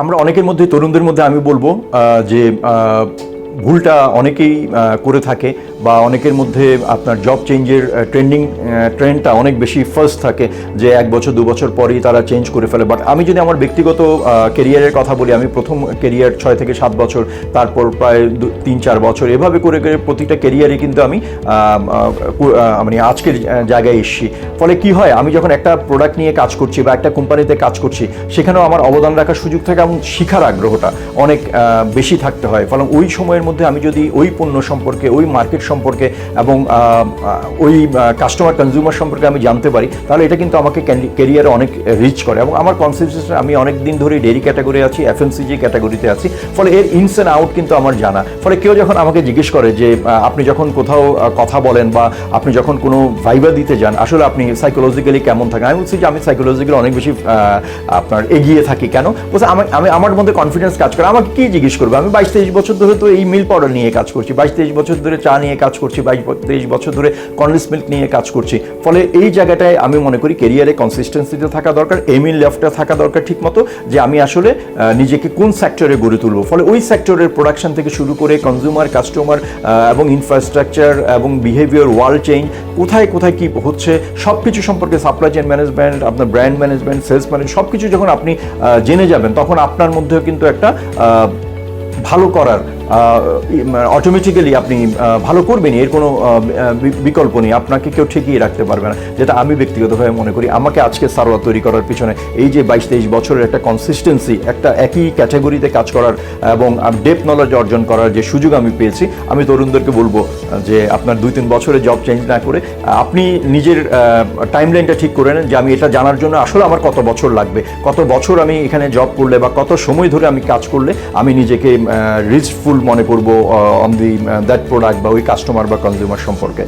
আমরা অনেকের মধ্যে তরুণদের মধ্যে আমি বলব যে ভুলটা অনেকেই করে থাকে। বা অনেকের মধ্যে আপনার জব চেঞ্জের ট্রেন্ডিং ট্রেন্ডটা অনেক বেশি ফার্স্ট থাকে যে এক বছর, দু বছর পরেই তারা চেঞ্জ করে ফেলে। বাট আমি যদি আমার ব্যক্তিগত কেরিয়ারের কথা বলি, আমি প্রথম কেরিয়ার ছয় থেকে সাত বছর, তারপর প্রায় তিন, চার বছর, এভাবে করে করে প্রতিটা কেরিয়ারে কিন্তু আমি মানে আজকের জায়গায় এসছি। ফলে কি হয়, আমি যখন একটা প্রোডাক্ট নিয়ে কাজ করছি বা একটা কোম্পানিতে কাজ করছি, সেখানেও আমার অবদান রাখার সুযোগ থাকে এবং শিখার আগ্রহটা অনেক বেশি থাকতে হয়। ফলে ওই সময়ের মধ্যে আমি যদি ওই পণ্য সম্পর্কে, ওই মার্কেট সম্পর্কে এবং ওই কাস্টমার কনজিউমার সম্পর্কে আমি জানতে পারি, তাহলে এটা কিন্তু আমাকে ক্যারিয়ারে অনেক রিচ করে। এবং আমার কনসেপ্ট আমি অনেক দিন ধরে ডেরি ক্যাটাগরি আছি এফএমসিজি ক্যাটাগরিতে আছি, ফলে এর ইনস অ্যান্ড আউট কিন্তু আমার জানা। ফলে কেউ যখন আমাকে জিজ্ঞেস করে যে আপনি যখন কোথাও কথা বলেন বা আপনি যখন কোনো ভাইবা দিতে যান, আসলে আপনি সাইকোলজিক্যালি কেমন থাকেন? আমি বলছি যে, আমি সাইকোলজিক্যালি অনেক বেশি আপনার এগিয়ে থাকি। কেন? বলছে, আমি আমি, আমার মধ্যে কনফিডেন্স কাজ করে। আমাকে কি জিজ্ঞেস করবে? আমি বাইশ তেইশ বছর ধরে তো এই মিল পাউডার নিয়ে কাজ করছি। বাইশ তেইশ বছর ধরে চা নিয়ে কাজ করছি বাইশ তেইশ বছর ধরে কনলেস মিল্ক নিয়ে কাজ করছি। ফলে এই জায়গাটায় আমি মনে করি কেরিয়ারে কনসিস্টেন্সিতে থাকা দরকার এমিল লেফটটা থাকা দরকার ঠিক মতো যে আমি আসলে নিজেকে কোন সেক্টরে গড়ে তুলবো। ফলে ওই সেক্টরের প্রোডাকশন থেকে শুরু করে কনজিউমার কাস্টমার এবং ইনফ্রাস্ট্রাকচার এবং বিহেভিয়ার ওয়ার্ল্ড চেঞ্জ কোথায় কোথায় কি হচ্ছে সব কিছু সম্পর্কে সাপ্লাই চেন ম্যানেজমেন্ট আপনার ব্র্যান্ড ম্যানেজমেন্ট সেলস ম্যানেজমেন্ট সব কিছু যখন আপনি জেনে যাবেন, তখন আপনার মধ্যেও কিন্তু একটা ভালো করার অটোমেটিক্যালি আপনি ভালো করবেনই, এর কোনো বিকল্প নেই। আপনাকে কেউ ঠেকিয়ে রাখতে পারবে না। যেটা আমি ব্যক্তিগতভাবে মনে করি, আমাকে আজকে সারোয়া তৈরি করার পিছনে এই যে বাইশ তেইশ বছরের একটা কনসিস্টেন্সি একটা একই ক্যাটাগরিতে কাজ করার এবং ডেপ নলেজ অর্জন করার যে সুযোগ আমি পেয়েছি, আমি তরুণদেরকে বলব, যে আপনার দুই তিন বছরে জব চেঞ্জ না করে, আপনি নিজের টাইম লাইনটা ঠিক করে নেন যে আমি এটা জানার জন্য আসলে আমার কত বছর লাগবে। কত বছর আমি এখানে জব করলে বা কত সময় ধরে আমি কাজ করলে আমি নিজেকে রিচফুল মনে করব অন দি দ্যাট প্রোডাক্ট বা ওই কাস্টমার বা কনজিউমার সম্পর্কে।